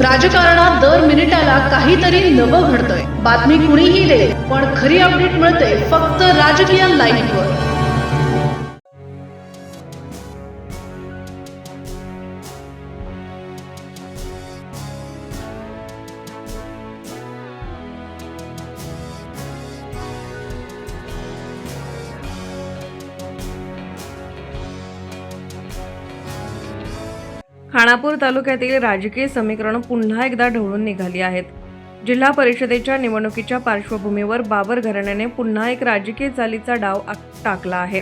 राजकारणात दर मिनिटाला काहीतरी नवं घडतंय. बातमी कुणीही दे पण खरी अपडेट मिळते फक्त राजकीय लाईव्हवर खानापूर तालुक्यातील राजकीय समीकरण पुन्हा एकदा ढवळून निघाली आहेत. जिल्हा परिषदेच्या निवडणुकीच्या पार्श्वभूमीवर बाबर घराण्याने पुन्हा एक राजकीय चालीचा डाव टाकला आहे.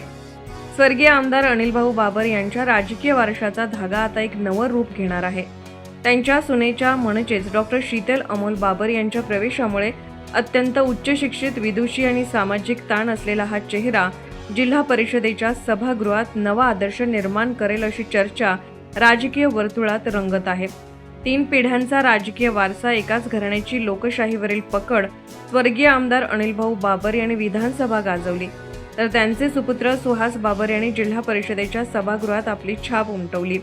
स्वर्गीय आमदार अनिलभाऊ बाबर यांच्या राजकीय वारशाचा धागा आता एक नवं रूप घेणार आहे. त्यांच्या सुनेच्या म्हणजेच डॉक्टर शीतल अमोल बाबर यांच्या प्रवेशामुळे अत्यंत उच्च शिक्षित विदुषी आणि सामाजिक ताण असलेला हा चेहरा जिल्हा परिषदेच्या सभागृहात नवा आदर्श निर्माण करेल अशी चर्चा राजकीय वर्तुळात रंगत आहे. तीन पिढ्यांचा राजकीय वारसा एकाच घराण्याची लोकशाहीवरील पकड स्वर्गीय आमदार अनिलभाऊ बाबर यांनी विधानसभा गाजवली. तर त्यांचे सुपुत्र सुहास बाबर यांनी जिल्हा परिषदेच्या सभागृहात आपली छाप उमटवली.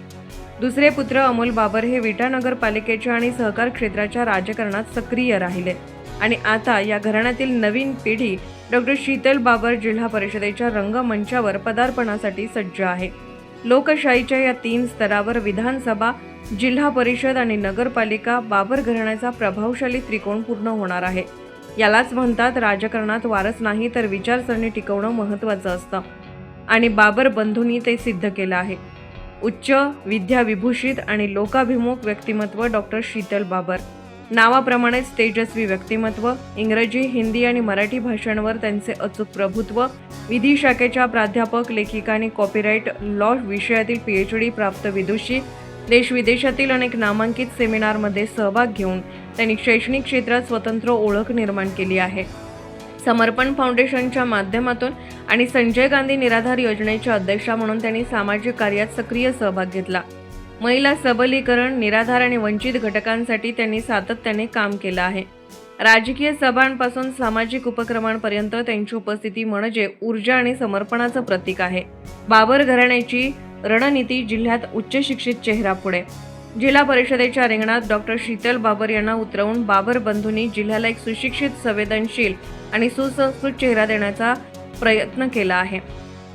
दुसरे पुत्र अमोल बाबर हे विटा नगरपालिकेच्या आणि सहकार क्षेत्राच्या राजकारणात सक्रिय राहिले. आणि आता या घराण्यातील नवीन पिढी डॉक्टर शीतल बाबर जिल्हा परिषदेच्या रंगमंचावर पदार्पणासाठी सज्ज आहे. लोकशाहीच्या या तीन स्तरावर विधानसभा जिल्हा परिषद आणि नगरपालिका बाबर घराण्याचा प्रभावशाली त्रिकोण पूर्ण होणार आहे. यालाच म्हणतात राजकारणात वारस नाही तर विचारसरणी टिकवणं महत्त्वाचं असतं. आणि बाबर बंधूंनी ते सिद्ध केलं आहे. उच्च विद्याविभूषित आणि लोकाभिमुख व्यक्तिमत्व डॉक्टर शीतल बाबर. नावाप्रमाणेच तेजस्वी व्यक्तिमत्व इंग्रजी हिंदी आणि मराठी भाषांवर त्यांचे अचूक प्रभुत्व विधी शाखेच्या प्राध्यापक लेखिका आणि कॉपीराईट लॉ विषयातील पीएच डी प्राप्त विदुषी देशविदेशातील अनेक नामांकित सेमिनारमध्ये सहभाग घेऊन त्यांनी शैक्षणिक क्षेत्रात स्वतंत्र ओळख निर्माण केली आहे. समर्पण फाउंडेशनच्या माध्यमातून आणि संजय गांधी निराधार योजनेच्या अध्यक्षा म्हणून त्यांनी सामाजिक कार्यात सक्रिय सहभाग घेतला. महिला सबलीकरण निराधार आणि वंचित घटकांसाठी त्यांनी सातत्याने काम केलं आहे. राजकीय सभांपासून सामाजिक उपक्रमांपर्यंत त्यांची उपस्थिती म्हणजे ऊर्जा आणि समर्पणाचं प्रतीक आहे. बाबर घराण्याची रणनीती जिल्ह्यात उच्च शिक्षित चेहरा पुढे. जिल्हा परिषदेच्या रिंगणात डॉक्टर शीतल बाबर यांना उतरवून बाबर बंधूंनी जिल्ह्याला एक सुशिक्षित संवेदनशील आणि सुसंस्कृत चेहरा देण्याचा प्रयत्न केला आहे.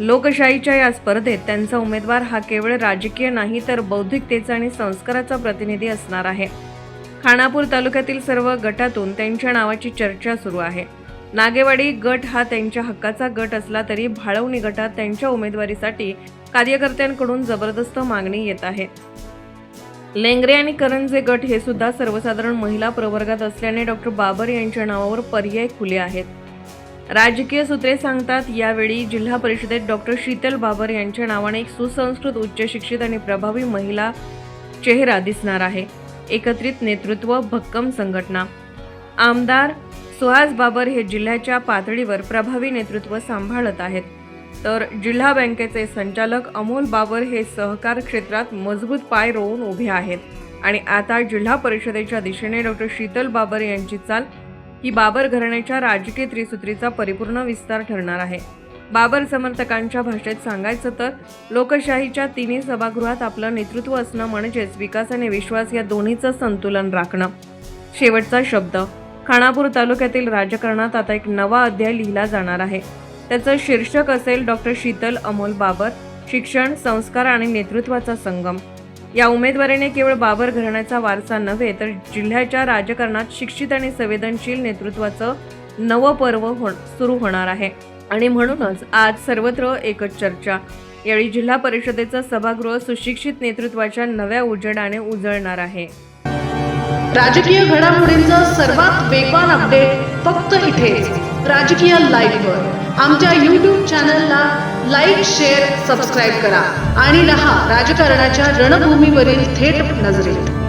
लोकशाहीच्या या स्पर्धेत त्यांचा उमेदवार हा केवळ राजकीय नाही तर बौद्धिकतेचा आणि संस्काराचा प्रतिनिधी असणार आहे. खानापूर तालुक्यातील सर्व गटातून त्यांच्या नावाची चर्चा सुरू आहे. नागेवाडी गट हा त्यांच्या हक्काचा गट असला तरी भाळवणी गटात त्यांच्या उमेदवारीसाठी कार्यकर्त्यांकडून जबरदस्त मागणी येत आहे. लेंगरे आणि करंजे गट हे सुद्धा सर्वसाधारण महिला प्रवर्गात असल्याने डॉक्टर बाबर यांच्या नावावर पर्याय खुले आहेत. राजकीय सूत्रे सांगतात यावेळी जिल्हा परिषदेत डॉक्टर शीतल बाबर यांच्या नावाने एक सुसंस्कृत उच्च शिक्षित आणि प्रभावी महिला चेहरा दिसणार आहे. एकत्रित नेतृत्व भक्कम संघटना. आमदार सुहास बाबर हे जिल्ह्याच्या पातळीवर प्रभावी नेतृत्व सांभाळत आहेत. तर जिल्हा बँकेचे संचालक अमोल बाबर हे सहकार क्षेत्रात मजबूत पाय रोवून उभे आहेत. आणि आता जिल्हा परिषदेच्या दिशेने डॉक्टर शीतल बाबर यांची चाल ही बाबर घराण्याच्या राजकीय त्रिसूत्रीचा परिपूर्ण विस्तार ठरणार आहे. बाबर समर्थकांच्या भाषेत सांगायचं तर लोकशाहीच्या तिन्ही सभागृहात आपलं नेतृत्व असणं म्हणजेच विकास आणि विश्वास या दोन्हीचं संतुलन राखणं. शेवटचा शब्द. खानापूर तालुक्यातील राजकारणात आता एक नवा अध्याय लिहिला जाणार आहे. त्याचं शीर्षक असेल डॉक्टर शीतल अमोल बाबर शिक्षण संस्कार आणि नेतृत्वाचा संगम. या उमेदवारीने केवळ बाबर घराण्याचा वारसा नव्हे तर जिल्ह्याच्या राजकारणात शिक्षित आणि संवेदनशील नेतृत्वाचं नवं पर्व हो सुरू होणार आहे. आणि म्हणूनच आज सर्वत्र एकच चर्चा. यावेळी जिल्हा परिषदेचं सभागृह सुशिक्षित नेतृत्वाच्या नव्या उजेडाने उजळणार आहे. राजकीय घडामोडींचं सर्वात वेगवान अपडेट फक्त इथेच राजकीय लाईव्हवर आमच्या यूट्यूब चॅनलला लाईक शेअर सबस्क्राईब करा. आणि रहा राजकारणाच्या रणभूमीवरील थेट नजरेत.